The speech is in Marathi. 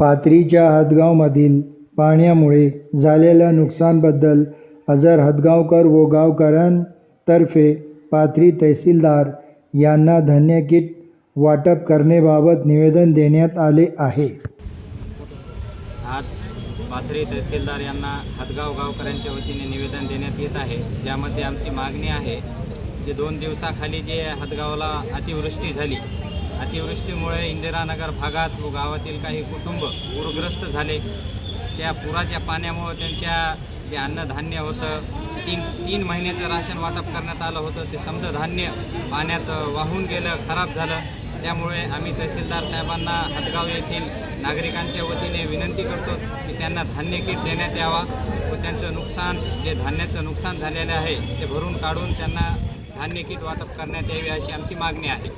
पाथरीच्या हदगावमधील पाण्यामुळे झालेल्या नुकसानबद्दल अझर हदगावकर व गावकऱ्यांतर्फे पाथरी तहसीलदार यांना धान्य किट वाटप करण्याबाबत निवेदन देण्यात आले आहे. आज पाथरी तहसीलदार यांना हदगाव गावकऱ्यांच्या वतीने निवेदन देण्यात येत आहे. ज्यामध्ये आमची मागणी आहे जे दोन दिवसाखाली जे हदगावला अतिवृष्टी झाली अतिवृष्टीमुळे इंदिरानगर भागात व गावातील काही कुटुंब पूरग्रस्त झाले. त्या पुराच्या पाण्यामुळं त्यांच्या जे अन्नधान्य होतं तीन तीन महिन्याचं राशन वाटप करण्यात आलं होतं. ते समजा धान्य पाण्यात वाहून गेलं खराब झालं. त्यामुळे आम्ही तहसीलदार साहेबांना हदगाव येथील नागरिकांच्या वतीने विनंती करतो की त्यांना धान्य किट देण्यात यावा व त्यांचं नुकसान जे धान्याचं नुकसान झालेलं आहे ते भरून काढून त्यांना धान्य किट वाटप करण्यात यावे अशी आमची मागणी आहे.